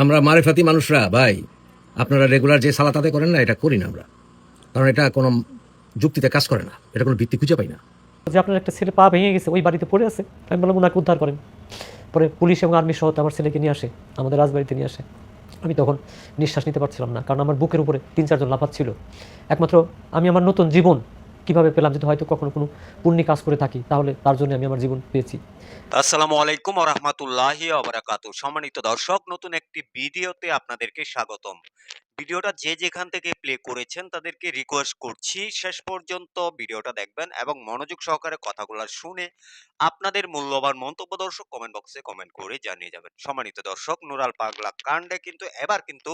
আমরা মারেফাতি মানুষরা, ভাই। আপনারা রেগুলার যে সালাত আদায় করেন না, এটা করি না আমরা। কারণ এটা কোনো যুক্তিতে কাজ করে না। এটা কোনো ভিত্তি খুঁজে পাই না। যে আপনার একটা ছেলে পা ভেঙে গেছে, ওই বাড়িতে পড়ে আছে, আমি বললাম, ওনাকে উদ্ধার করেন। পরে পুলিশ এবং আর্মি সহ আমার ছেলেকে নিয়ে আসে, আমাদের রাজবাড়িতে নিয়ে আসে। আমি তখন নিঃশ্বাস নিতে পারছিলাম না, কারণ আমার বুকের উপরে তিন চারজন লাফাচ্ছিল। একমাত্র আমি, আমার নতুন জীবন কীভাবে পেলাম যদি হয়তো কখনো কোনো পুণ্যে কাজ করে থাকি, তাহলে তার জন্য আমি আমার জীবন পেয়েছি। আসসালামু আলাইকুম রহমতুল্লাহি অবরাকাতু সম্মানিত দর্শক, নতুন একটি ভিডিওতে আপনাদেরকে স্বাগতম। ভিডিওটা যে যেখান থেকে প্লে করেছেন তাদেরকে রিকোয়েস্ট করছি। শেষ পর্যন্ত ভিডিওটা দেখবেন এবং মনোযোগ সহকারে কথাগুলো শুনে আপনাদের মূল্যবান মন্তব্য দর্শক কমেন্ট বক্সে কমেন্ট করে জানিয়ে যাবেন। সম্মানিত দর্শক, নুরাল পাগলা কাণ্ডে কিন্তু, এবার কিন্তু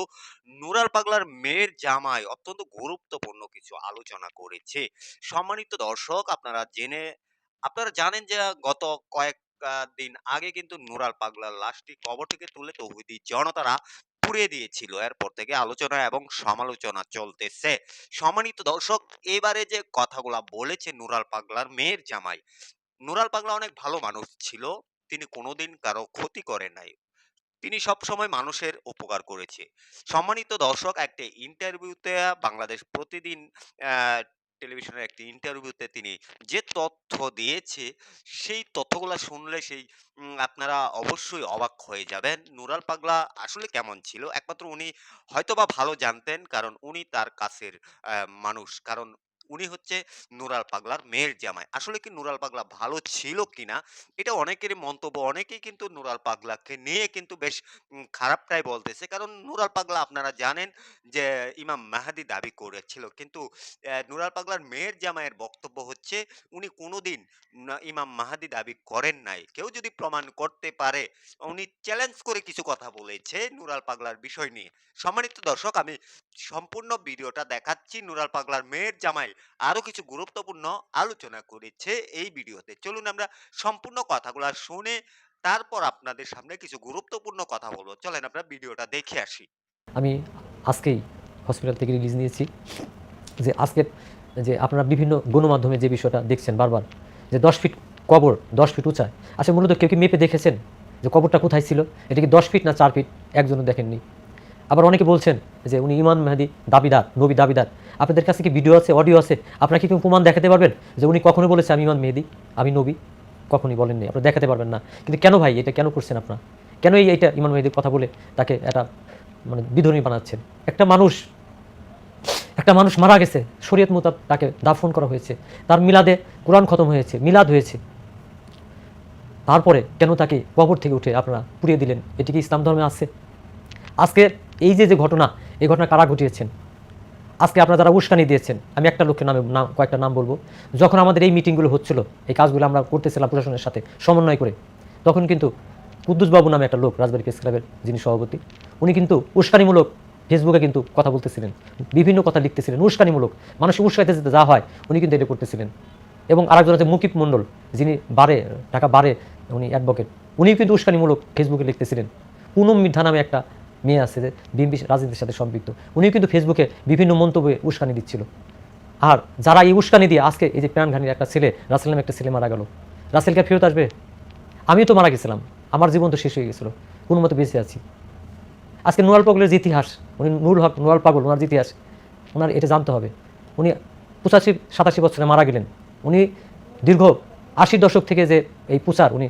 নুরাল পাগলার মেয়ের জামাই অত্যন্ত গুরুত্বপূর্ণ কিছু আলোচনা করেছে। সম্মানিত দর্শক, আপনারা জেনে, আপনারা জানেন যে গত কয়েক দিন আগে কিন্তু নুরাল পাগলার লাশটি কবর থেকে তুলে তৌহিদি জনতারা পুড়িয়ে দিয়েছিল। এরপর থেকে আলোচনা এবং সমালোচনা চলতেছে। সম্মানিত দর্শক, এবারে যে কথাগুলা বলেছে নুরাল পাগলার মেয়ের জামাই, নুরাল পাগলা অনেক ভালো মানুষ ছিল। তিনি কোনোদিন কারও ক্ষতি করে নাই। তিনি সব সময় মানুষের উপকার করেছে। সম্মানিত দর্শক, একটা ইন্টারভিউতে বাংলাদেশ প্রতিদিন টেলিভিশনের একটি ইন্টারভিউতে তিনি যে তথ্য দিয়েছে, সেই তথ্যগুলো শুনলে সেই আপনারা অবশ্যই অবাক হয়ে যাবেন। নুরাল পাগলা আসলে কেমন ছিল? একমাত্র উনি হয়তোবা ভালো জানতেন, কারণ উনি তার কাছের মানুষ। কারণ উনি হচ্ছে নুরাল পাগলার মেয়ের জামাই। আসলে কি নুরাল পাগলা ভালো ছিল কিনা, এটা অনেকেরই মন্তব্য, অনেকেই কিন্তু নুরাল পাগলাকে নিয়ে কিন্তু বেশ খারাপটাই বলতেছে। কারণ নুরাল পাগলা আপনারা জানেন যে, ইমাম মাহাদি দাবি করেছিল। কিন্তু নুরাল পাগলার মেয়ের জামাইয়ের বক্তব্য হচ্ছে, উনি কোনোদিন ইমাম মাহাদি দাবি করেন নাই। কেউ যদি প্রমাণ করতে পারে, উনি চ্যালেঞ্জ করে কিছু কথা বলেছে নুরাল পাগলার বিষয় নিয়ে। সম্মানিত দর্শক, আমি সম্পূর্ণ ভিডিওটা দেখাচ্ছি নুরাল পাগলার মেয়ের জামাই আরও কিছু গুরুত্বপূর্ণ আলোচনা করেছে এই ভিডিওতে। চলুন আমরা সম্পূর্ণ কথাগুলো শুনে তারপর আপনাদের সামনে কিছু গুরুত্বপূর্ণ কথা বলব। চলেন আমরা ভিডিওটা দেখে আসি। আমি আজকেই হসপিটাল থেকে রিলিজ নিয়েছি যে আজকের যে আপনারা বিভিন্ন গণমাধ্যমে যে বিষয়টা দেখছেন বারবার, যে দশ ফিট কবর, দশ ফিট উঁচায় আসলে মূলত কেউ কি মেপে দেখেছেন যে কবরটা কোথায় ছিল? এটা কি দশ ফিট না চার ফিট একজনও দেখেননি। আবার অনেকে বলছেন যে উনি ইমান মেহাদি দাবিদার, নবী দাবিদার। আপনাদের কাছে কি ভিডিও আছে অডিও আছে? আপনারা কি প্রমাণ দেখাতে পারবেন? যে উনি কখনো বলেছে, আমি ইমান মেহেদি, আমি নবী কখনই বলেননি, আপনারা দেখাতে পারবেন না। কিন্তু কেন ভাই, এটা কেন করছেন আপনারা? কেন এই, এইটা ইমান মেহেদির কথা বলে তাকে একটা মানে বিধর্মী বানাচ্ছেন? একটা মানুষ একটা মানুষ মারা গেছে, শরীয়ত মোতাব তাকে দাফন করা হয়েছে। তার মিলাদে কোরআন খতম হয়েছে, মিলাদ হয়েছে। তারপরে কেন তাকে কবর থেকে উঠে আপনারা পুড়িয়ে দিলেন? এটি কি ইসলাম ধর্মে আছে? আজকে এই যে যে ঘটনা, এই ঘটনা কারা ঘটিয়েছেন? আজকে আপনারা যারা উস্কানি দিয়েছেন, আমি একটা লোকের নামে নাম, কয়েকটা নাম বলব। যখন আমাদের এই মিটিংগুলো হচ্ছিল, এই কাজগুলো আমরা করতেছিলাম প্রশাসনের সাথে সমন্বয় করে, তখন কিন্তু কুদ্দুসবাবু নামে একটা লোক, রাজবাড়ি প্রেস ক্লাবের যিনি সভাপতি, উনি কিন্তু উস্কানিমূলক ফেসবুকে কিন্তু কথা বলতেছিলেন, বিভিন্ন কথা লিখতেছিলেন, উস্কানিমূলক মানুষকে উস্কাইতে যেতে যা হয়, উনি কিন্তু এটা করতেছিলেন। এবং আরেকজন আছে মুকিব মণ্ডল, যিনি বারে, ঢাকা বারে, উনি অ্যাডভোকেট উনিও কিন্তু উস্কানিমূলক ফেসবুকে লিখতেছিলেন। পুনম মিঠা নামে একটা মেয়ে আছে, বিএনপি রাজনীতির সাথে সম্পৃক্ত। উনিও কিন্তু ফেসবুকে বিভিন্ন মন্তব্যে উস্কানি দিচ্ছিল। আর যারা এই উস্কানি দিয়ে আজকে এই যে প্রাণঘানির একটা ছেলে, রাসেল নামে একটা ছেলে মারা গেল, রাসেলকে ফেরত আসবে? আমিও তো মারা গেছিলাম। আমার জীবন তো শেষ হয়ে গেছিল। কোনো মতো বেঁচে আছি। আজকে নুরাল পাগলের যে ইতিহাস, উনি নুরুল হক নুরাল পাগল, ওনার যে ইতিহাস, ওনার এটা জানতে হবে। উনি পঁচাশি, সাতাশি বছরে মারা গেলেন। উনি দীর্ঘ আশি দশক থেকে যে এই প্রচার, উনি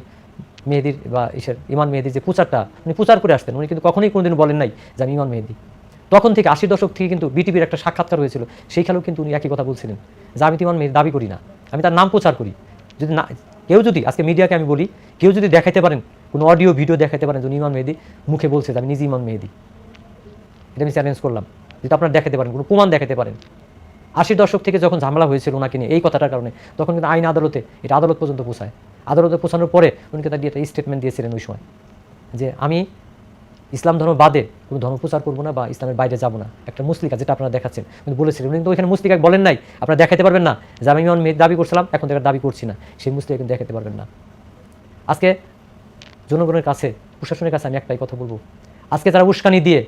মেহেদির বা ইসের ইমান মেহেদির যে প্রচারটা, উনি প্রচার করে আসতেন। উনি কিন্তু কখনোই কোনোদিন বলেন নাই যে আমি ইমান মেহেদি। তখন থেকে আশি দশক থেকে কিন্তু বিটিভির একটা সাক্ষাৎকার হয়েছিল। সেইখানেও কিন্তু উনি একই কথা বলছিলেন যে আমি তো ইমান মেহেদি দাবি করি না। আমি তার নাম প্রচার করি। যদি না, কেউ যদি, আজকে মিডিয়াকে আমি বলি, কেউ যদি দেখাইতে পারেন, কোনো অডিও, ভিডিও দেখাতে পারেন যে ইমান মেহেদি, মুখে বলছে যে আমি নিজে ইমান মেহেদি। এটা আমি চ্যালেঞ্জ করলাম। যেটা আপনারা দেখাতে পারেন, কোনো প্রমাণ দেখাতে পারেন। আশির দশক থেকে যখন ঝামেলা হয়েছিল ওনাকে নিয়ে, এই কথাটার কারণে, তখন কিন্তু আইন আদালতে, এটা আদালত পর্যন্ত পৌঁছায়। আদালতে পৌঁছানোর পরে উনিকে তার একটা স্টেটমেন্ট দিয়েছিলেন ওই সময় যে আমি ইসলাম ধর্ম বাদে কোনো ধর্ম প্রচার করব না বা ইসলামের বাইরে যাব না। একটা মুসলিকা যেটা আপনারা দেখাচ্ছেন। কিন্তু বলেছিলেন কিন্তু ওইখানে মুসলিকা বলেন নাই। আপনারা দেখাতে পারবেন না যে আমি মেয়ে দাবি করছিলাম, এখন থেকে দাবি করছি না। সেই মুসলিকা কিন্তু দেখাতে পারবেন না। আজকে জনগণের কাছে, প্রশাসনের কাছে আমি একটাই কথা বলব। আজকে যারা উস্কানি দিয়ে,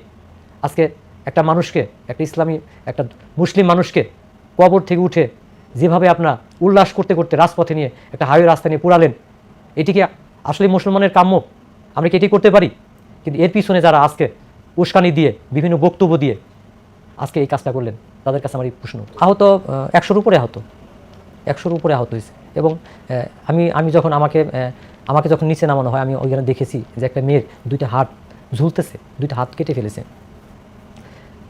আজকে একটা মানুষকে, একটা ইসলামী, একটা মুসলিম মানুষকে কবর থেকে উঠে যেভাবে আপনার উল্লাস করতে করতে রাজপথে নিয়ে একটা হাইওয়ে রাস্তা নিয়ে পুরালেন, এটি কি আসলে মুসলমানের কাম্য? আমরা কি এটি করতে পারি? কিন্তু এর পিছনে যারা আজকে উস্কানি দিয়ে, বিভিন্ন বক্তব্য দিয়ে আজকে এই কাজটা করলেন, তাদের কাছে আমার এই প্রশ্ন। আহত একশোর উপরে আহত। একশোর উপরে আহত হয়েছে। এবং আমি আমি যখন আমাকে আমাকে যখন নিচে নামানো হয়, আমি ওইখানে দেখেছি যে একটা মেয়ের দুইটা হাত ঝুলতেছে, দুইটা হাত কেটে ফেলেছে।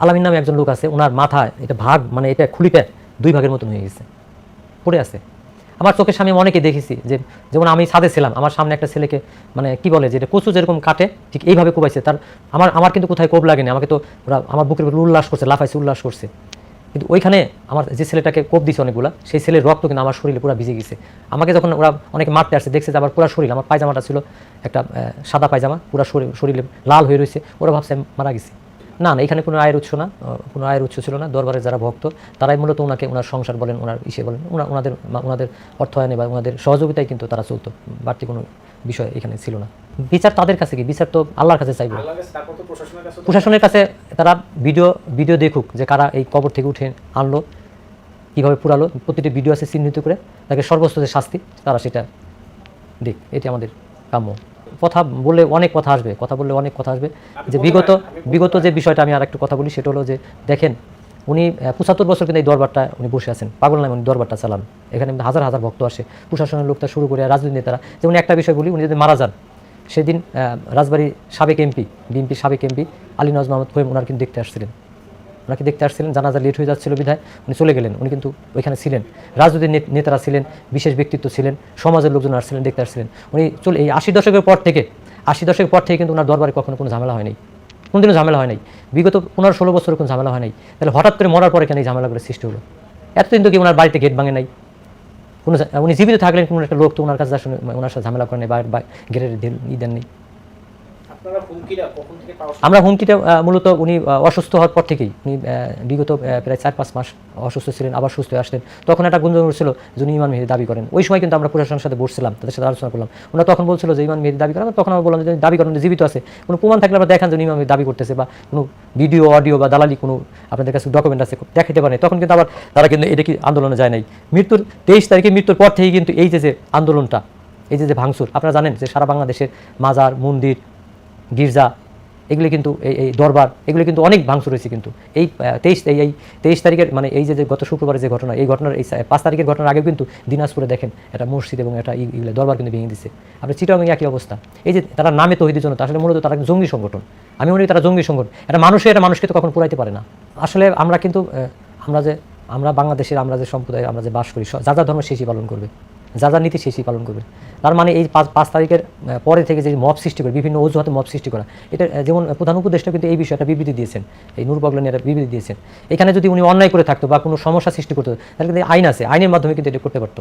আলামিন নামে একজন লোক আছে, ওনার মাথায় এটা ভাগ মানে এটা খুলিটা দুই ভাগের মতন হয়ে গেছে। পড়ে আছে। আমার চোখের সামনে অনেকে দেখেছি যে, যেমন আমি ছাদে ছিলাম, আমার সামনে একটা ছেলেকে মানে কি বলে, যেটা কচু যেরকম কাটে, ঠিক এইভাবে কোবাইছে। তার, আমার আমার কিন্তু কোথায় কোপ লাগেনি, আমাকে তো ওরা, আমার বুকের উপর উল্লাস করছে, লাফাইছে, উল্লাস করছে। কিন্তু ওইখানে আমার যে ছেলেটাকে কোপ দিছে অনেকগুলা, সেই ছেলের রক্ত কিন্তু আমার শরীরে পুরো ভিজে গেছে। আমাকে যখন ওরা অনেকে মারতে আসছে, দেখছে যে আমার পুরো শরীর, আমার পায়জামাটা ছিল একটা সাদা পায়জামা, পুরো শরীর, শরীরে লাল হয়ে রয়েছে, ওরা ভাবছে মারা গেছি। না না এখানে কোনো আয়ের উৎস না কোনো আয়ের উৎস ছিল না দরবারের যারা ভক্ত তারাই মূলত ওনাকে ওনার সংসার বলেন ওনার ইসে বলেন ওনা ওনাদের ওনাদের অর্থায়নে বা ওনাদের সহযোগিতায় কিন্তু তারা চলতো বাড়তি কোনো বিষয় এখানে ছিল না। বিচার তাদের কাছে কি? বিচার তো আল্লাহর কাছে চাইবে। প্রশাসনের কাছে তারা ভিডিও ভিডিও দেখুক যে কারা এই কবর থেকে উঠে আনলো কীভাবে পুরালো প্রতিটি ভিডিও আছে চিহ্নিত করে তাকে যে শাস্তি তারা সেটা দেখ এটি আমাদের কাম্য। কথা বলে অনেক কথা আসবে কথা বললে অনেক কথা আসবে। যে বিগত বিগত যে বিষয়টা আমি আর একটু কথা বলি সেটা হলো যে দেখেন উনি পঁচাত্তর বছর কিন্তু এই দরবারটা উনি বসে আছেন। পাগল নামে উনি দরবারটা চালান। এখানে হাজার হাজার ভক্ত আসে। প্রশাসনের লোকটা শুরু করে রাজনীতি নেতারা। যেমন একটা বিষয় বলি উনি যদি মারা যান সেদিন রাজবাড়ির সাবেক এমপি বিএনপি সাবেক এমপি আলী নজ মোহাম্মদ ফহিম ওনার কিন্তু দেখতে আসছিলেন। ওনাকে দেখতে আসছিলেন? জানাজা লেট হয়ে যাচ্ছিল বিধায় উনি চলে গেলেন, উনি কিন্তু ওইখানে ছিলেন। রাজনৈতিক নেত- নেতারা ছিলেন, বিশেষ ব্যক্তিত্ব ছিলেন, সমাজের লোকজন আসছিলেন, দেখতে আসছিলেন। উনি চলে এই আশি দশকের পর থেকে, আশি দশকের পর থেকে কিন্তু ওনার দরবারে কখনো কোনো ঝামেলা হয় নাই। কোনোদিনও ঝামেলা হয় নাই। বিগত পনেরো ষোলো বছর কোনো ঝামেলা হয় নাই। তাহলে হঠাৎ করে মরার পরে কেন এই ঝামেলাগুলো সৃষ্টি হলো? এতদিন তো কি ওনার বাড়িতে গেট ভাঙে নাই। কোনো উনি জীবিত থাকলেন কোনো একটা লোক তো ওনার কাছে ওনার সাথে ঝামেলা করেন বা গেটের ঢিল- ই দেন নেই আপনারা হুমকিটা কখন থেকে পাওয়া শুরু আমরা হুমকিটা মূলত উনি অসুস্থ হওয়ার পর থেকেই, উনি বিগত প্রায় চার পাঁচ মাস অসুস্থ ছিলেন, আবার সুস্থ হয়ে আসলেন। তখন একটা গুঞ্জন উঠছিল যে উনি ইমান মেহেদি দাবি করেন। ওই সময় কিন্তু আমরা প্রশাসনের সাথে বসছিলাম, তাদের সাথে আলোচনা করলাম। ওনারা তখন বলছিল যে ইমান মেহেদি দাবি করেন তখন আমরা বললাম যে দাবি করেন জীবিত আছে। কোনো প্রমাণ থাকলে আমরা দেখান যে উনি ইমান দাবি করতেছে বা কোনো ভিডিও, অডিও বা দালালি কোনো আপনাদের কাছে ডকুমেন্ট আছে দেখাতে পারে তখন কিন্তু আবার তারা কিন্তু এটা কি আন্দোলনে যায় নাই। মৃত্যুর তেইশ তারিখে মৃত্যুর পর থেকেই কিন্তু এই যে যে আন্দোলনটা, এই যে যে ভাঙচুর, আপনারা জানেন যে সারা বাংলাদেশের মাজার, মন্দির গির্জা, এগুলি কিন্তু এই এই দরবার, এগুলি কিন্তু অনেক ভাঙচুর হয়েছে কিন্তু। এই তেইশ, এই এই তেইশ তারিখের মানে এই যে গত শুক্রবারের যে ঘটনা, এই ঘটনার এই পাঁচ তারিখের ঘটনার আগেও কিন্তু দিনাজপুরে দেখেন একটা মসজিদ এবং একটা ই- এগুলো দরবার কিন্তু ভেঙে দিচ্ছে আপনি চিটাং একই অবস্থা। এই যে তারা নামে তহিদের জন্য আসলে মূলত তারা জঙ্গি সংগঠন। আমি মনে করি তারা জঙ্গি সংগঠন। এটা মানুষে এটা মানুষকে তো কখন পুরাইতে পারে না। আসলে আমরা কিন্তু আমরা যে, আমরা বাংলাদেশের, আমরা যে সম্প্রদায়, আমরা যে বাস করি যা যা ধর্ম শেষই পালন করবে। যা যা নীতি শেষই পালন করবে। তার মানে এই পাঁচ পাঁচ তারিখের পরে থেকে যে মব সৃষ্টি করে, বিভিন্ন অজুহাতে মব সৃষ্টি করা, এটা যেমন প্রধান উপদেষ্টা কিন্তু এই বিষয়ে একটা বিবৃতি দিয়েছেন। এই নূর বগলানি একটা বিবৃতি দিয়েছেন। এখানে যদি উনি অন্যায় করে থাকতো বা কোনো সমস্যা সৃষ্টি করতো, তাহলে কিন্তু আইন আছে। আইনের মাধ্যমে কিন্তু এটা করতে পারতো।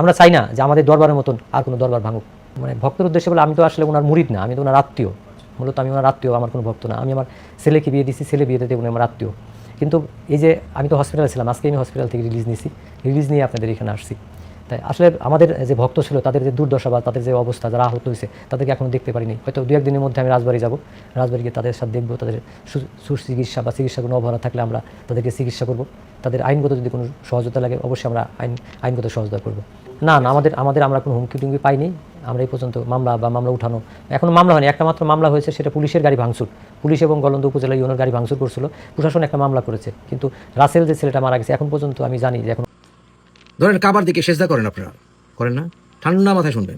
আমরা চাই না যে আমাদের দরবারের মতন আর কোনো দরবার ভাঙুক। মানে ভক্তের উদ্দেশ্যে বলে, আমি তো আসলে ওনার মুরিদ না, আমি তো ওনার আত্মীয়। মূলত আমি ওনার আত্মীয়, আমার কোনো ভক্ত না। আমি আমার ছেলেকে বিয়ে দিয়েছি ছেলে বিয়ে দিতে উনি আমার আত্মীয়। কিন্তু এই যে আমি তো হসপিটালে ছিলাম, আজকে আমি হসপিটাল থেকে রিলিজ নিয়েছি। রিলিজ নিয়ে আপনাদের এখানে আসছি। তাই আসলে আমাদের যে ভক্ত ছিল, তাদের যে দুর্দশা বা তাদের যে অবস্থা, যারা আহত হয়েছে, তাদেরকে এখনও দেখতে পারিনি। হয়তো দু একদিনের মধ্যে আমি রাজবাড়ি যাব। রাজবাড়ি গিয়ে তাদের সাথে দেখব, তাদের সুচিকিৎসা বা চিকিৎসা কোনো অবহেলা থাকলে আমরা তাদেরকে চিকিৎসা করব। তাদের আইনগত যদি কোনো সহযোগিতা লাগে, অবশ্যই আমরা আইন আইনগত সহযোগিতা করব। না না, আমাদের আমাদের আমরা কোনো হুমকি টুমকি পাইনি। আমরা এই পর্যন্ত মামলা বা মামলা উঠানো এখনও মামলা হয়নি। একটা মাত্র মামলা হয়েছে, সেটা পুলিশের গাড়ি ভাঙচুর। পুলিশ এবং গলন্দ উপজেলা ইউনের গাড়ি ভাঙচুর করছিল। প্রশাসন একটা মামলা করেছে। কিন্তু রাসেল যে ছেলেটা মারা গেছে, এখন পর্যন্ত আমি জানি যে এখন ধরেন কাবার দিকে সেজদা করেন আপনারা। করেন না? ঠান্ডা মাথায় শুনবেন।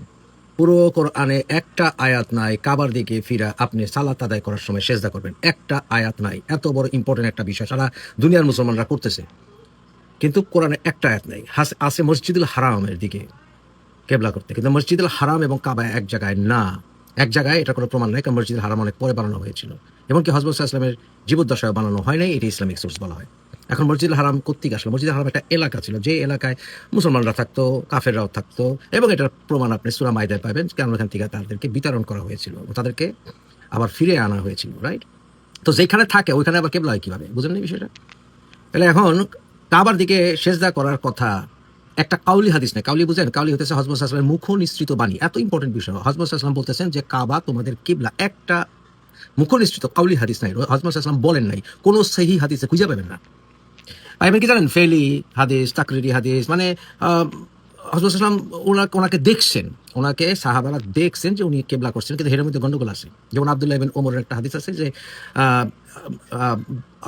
পুরো কোরআনে একটা আয়াত নাই, কাবার দিকে ফিরা আপনি সালাত আদায় করার সময় সেজদা করবেন। একটা আয়াত নাই। এত বড় ইম্পর্টেন্ট একটা বিষয়। সারা দুনিয়ার মুসলমানরা করতেছে। কিন্তু কোরআনে একটা আয়াত নাই। আছে মসজিদুল হারামের দিকে কেবলা করতে। কিন্তু মসজিদুল হারাম এবং কাবা এক জায়গায় না। এক জায়গায় এটা কোনো প্রমাণ নাই, কারণ মসজিদুল হারাম অনেক পরে বানানো হয়েছিল। এমনকি হজরত ইসলামের জীবদ্দশায় বানানো হয় নাই, এটি ইসলামিক সোর্স বলা হয়। এখন মসজিদুল হারাম কর্তৃক আসলে? মসজিদুল হারাম একটা এলাকা ছিল, যে এলাকায় মুসলমানরা থাকতো, কাফেররাও থাকতো, এবং এটার প্রমাণ আপনি সুরা মাইদায় পাবেন কেন ওখান থেকে তাদেরকে বিতরণ করা হয়েছিল তাদেরকে আবার ফিরে আনা হয়েছিল রাইট তো যেখানে থাকে, ওইখানে আবার কেবলা হয় কীভাবে? বুঝলেন এই বিষয়টা? তাহলে এখন কাবার দিকে সেজদা করার কথা একটা কাউলি হাদিস নেই। কাউলি বুঝেন? কাউলি হতেছে হজমত আসলামের মুখ নিশ্চিত বাণী। এত ইম্পর্টেন্ট বিষয়। হজমত আসলাম বলতেছেন যে কাবা তোমাদের কিবলা। একটা মুখ নিঃসৃত কাউলি হাদিস নাই। হজমত আসলাম বলেন নাই। কোনো সেই হাদিসে খুঁজে পাবেন না। পাইবেন কি জানেন, ফেলি, হাদিস, তাকরিরি হাদিস মানে হজরতাম ওনাকে ওনাকে দেখছেন ওনাকে সাহাবারা দেখছেন যে উনি কেবলা করছেন, কিন্তু হের মধ্যে গন্ডগোল আছে। যেমন আবদুল্লাহ ইবেন ওমরের একটা হাদিস আছে যে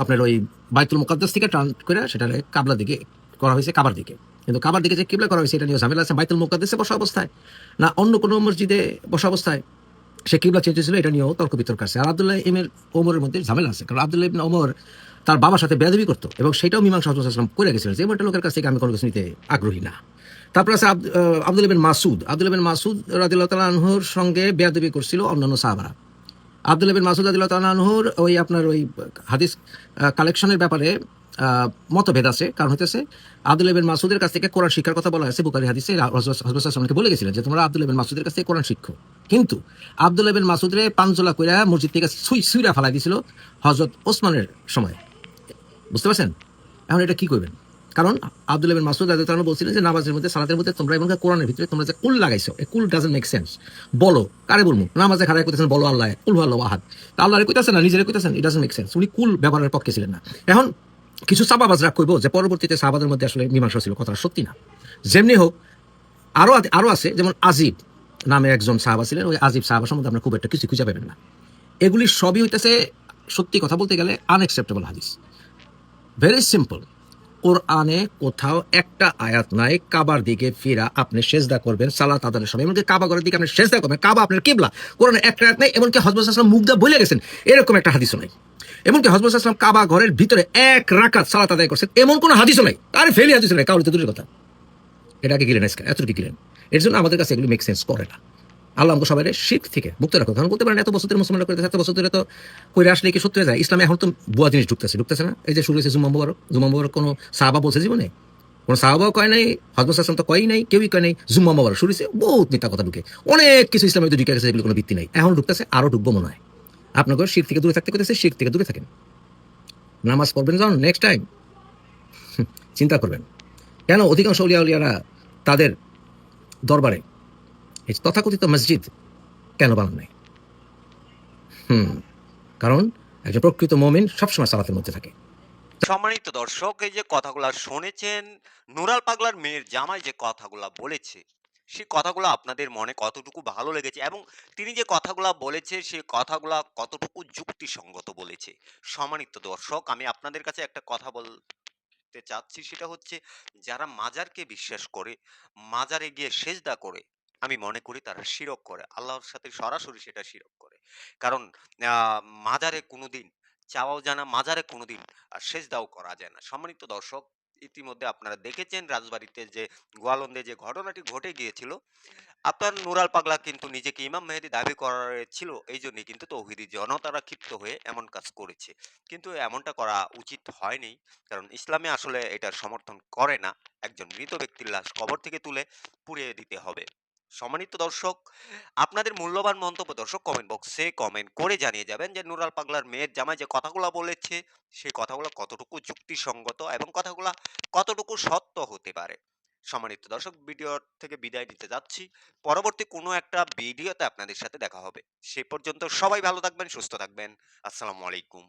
আপনার ওই বাইতুল মুকাদ্দাস থেকে টার্ন করে সেটা কাবলা দিকে করা হয়েছে, কাবার দিকে। কিন্তু কাবার দিকে যে কেবলা করা হয়েছে, এটা নিয়ে ঝামেলা আছে, বাইতুল মুকাদ্দাসে বসা অবস্থায়, না অন্য কোনো মসজিদে বসা অবস্থায় সে কিবলা চেঞ্জ হয়েছিল এটা নিয়েও তর্ক বিতর্ক আছে। আর আবদুল্লাহ ইমের ওমরের মধ্যে ঝামেলা আছে, কারণ আবদুল্লাহ ইবনে ওমর তার বাবার সাথে বেয়াদবি করতো এবং সেটাও মীমাংসা হজরতাম করে গেছিলেন যে একটা লোকের কাছ থেকে আমি কোনো কিছু নিতে আগ্রহী না। তারপর আছে আব্দুল ইবেন মাসুদ আব্দুল ইবেন মাসুদ রাদিল্লাহ তালা আনহুর সঙ্গে বেয়াদবি করছিল অন্যান্য সাহাবারা। আব্দুল ইবেন মাসুদ রাদিল্লাহ তালা আনহুর ওই আপনার ওই হাদিস কালেকশনের ব্যাপারে মতভেদ আছে। কারণ হইতেছে, আব্দুল ইবেন মাসুদের কাছ থেকে কোরআন শিক্ষার কথা বলা হয়েছে বুকারি হাদিসে হজরতকে বলে গেছিলেন যে তোমরা আব্দুল ইবেন মাসুদের কাছ থেকে কোরআন শিক্ষো কিন্তু আব্দুল ইবেন মাসুদরে পাঞ্জলা কইরা মসজিদ থেকে সুই সুইরা ফালাই দিছিল হজরত ওসমানের সময়। বুঝতে পারছেন? এখন এটা কি করবেন? কারণ আব্দুল ইবিন মাসুদ রাদিয়াল্লাহু তাআলা বলছিলেন যে নামাজের মধ্যে, সালাতের মধ্যে তোমরা এবং কোরআনের ভিতরে তোমরা যে কুল লাগাইছো, এই কুল ডাজন্ট মেক সেন্স বলো, কারে বলব? নামাজে খারাপ কইতেছেন, বলো আল্লাহ, কুল ভালো আহাদ। তা আল্লাহরে কইতাছেন না, নিজেরে কইতাছেন ইট ডাজন্ট মেক সেন্স উনি কুল ব্যবহারের পক্ষে ছিলেন না। এখন কিছু সাবাবাজরা কইবো যে পরবর্তীতে সাহাবাদের মধ্যে আসলে মীমাংসা ছিল, কথাটা সত্যি না। যেমনি হোক, আরও আরও আছে, যেমন আজিব নামে একজন সাহাবা ছিলেন, ওই আজিব সাহাবা সম্বন্ধে আপনার খুব একটা কিছু খুঁজে পাবেন না। এগুলি সবই হইতেছে, সত্যি কথা বলতে গেলে আনএক্সেপ্টেবল হাদিস। ভেরি সিম্পল কোরআনে কোথাও একটা আয়াত নাই, কাবার দিকে ফিরা আপনি সেজদা করবেন, সালাত আদানের সময়। এমনকি কাবা ঘরের দিকে আপনি সেজদা করবেন, কাবা আপনার কেবলা। কোরআনে একটা আয়াত নাই, এমনকি হজরত আসলাম দিয়ে বলে গেছেন, এরকম একটা হাদিসও নাই। এমনকি হজরত আসলাম কাবা ঘরের ভিতরে এক রাকাত সালাত আদায় করছেন, এমন কোনো হাদিসও নাই। তার ফেলি হাদিস নাই, কাউরিতে দূরের কথা। এটাকে গিলেন এতটুকু গিলেন এর জন্য আমাদের কাছে এগুলো মেক সেন্স করে না। আল্লাহ আমাকে সবাই শিখ থেকে মুক্ত রাখো কারণ বলতে পারেন, এত বছর ধরে মুসলমানরা করে এত বছর ধরে তো কইরে আসলে কি সত্যি যায়? ইসলামে এখন তো বুয়া জিনিস ঢুকতেছে ঢুকতেছে না? এই যে শুরু হয়েছে জুম্মা মুবারক। জুম্মা মুবারক কোনো সাহাবা বলছে জীবনে? কোনো সাহাবাও কয় নাই, হজরত আসলাম তো কয়ই নাই, কেউই কয় নাই, জুম্মা মুবারক শুরু হয়েছে, বহুত মিথ্যা কথা ঢুকে। অনেক কিছু ইসলামে ঢুকে গেছে, এগুলো কোনো ভিত্তি নাই। এখন ঢুকতেছে আরও ঢুকবো মনে হয়। আপনাকে শিখ থেকে দূরে থাকতে কইতেছে শিখ থেকে দূরে থাকেন। নামাজ পড়বেন যখন নেক্সট টাইম চিন্তা করবেন। কেন? অধিকাংশ উলিয়া উলিয়ারা তাদের দরবারে এই তথাকথিত মসজিদ কেন বানান নাই? হুম, কারণ একজন প্রকৃত মমিন সবসময় সালাতের মধ্যে থাকে। সম্মানিত দর্শক, এই যে কথাগুলো শুনেছেন নুরাল পাগলার মেয়ের জামাই যে কথাগুলা বলেছে সেই কথাগুলো আপনাদের মনে কতটুকু ভালো লেগেছে এবং তিনি যে কথাগুলা বলেছে সেই কথাগুলা কতটুকু যুক্তিসঙ্গত বলেছে? সম্মানিত দর্শক, আমি আপনাদের কাছে একটা কথা বলতে চাচ্ছি, সেটা হচ্ছে, যারা মাজারকে বিশ্বাস করে, মাজারে গিয়ে সেজদা করে আমি মনে করি তারা শিরক করে। আল্লাহর সাথে সরাসরি সেটা শিরক করে। কারণ মাজারে কোনোদিন, চাওয়াও যায় না, মাজারে কোনোদিন সেজদাও করা যায় না। সম্মানিত দর্শক, ইতিমধ্যে আপনারা দেখেছেন রাজবাড়িতে যে গোয়ালন্দে যে ঘটনাটি ঘটে গিয়েছিল, আপনার নুরাল পাগলা কিন্তু নিজেকে ইমাম মেহেদি দাবি করেছিল এই জন্যই কিন্তু তৌহিদি জনতারা ক্ষিপ্ত হয়ে এমন কাজ করেছে। কিন্তু এমনটা করা উচিত হয়নি, কারণ ইসলামে আসলে এটার সমর্থন করে না। একজন মৃত ব্যক্তির লাশ কবর থেকে তুলে পুড়িয়ে দিতে হবে। সম্মানিত দর্শক, আপনাদের মূল্যবান মন্তব্য দর্শক কমেন্ট বক্সে কমেন্ট করে জানিয়ে যাবেন যে নুরাল পাগলার মেয়ের জামাই যে কথাগুলো বলেছে, সেই কথাগুলো কতটুকু যুক্তিসঙ্গত এবং কথাগুলো কতটুকু সত্য হতে পারে। সম্মানিত দর্শক ভিডিও থেকে বিদায় নিতে যাচ্ছি। পরবর্তী কোনো একটা ভিডিওতে আপনাদের সাথে দেখা হবে। সে পর্যন্ত সবাই ভালো থাকবেন, সুস্থ থাকবেন। আসসালামু আলাইকুম।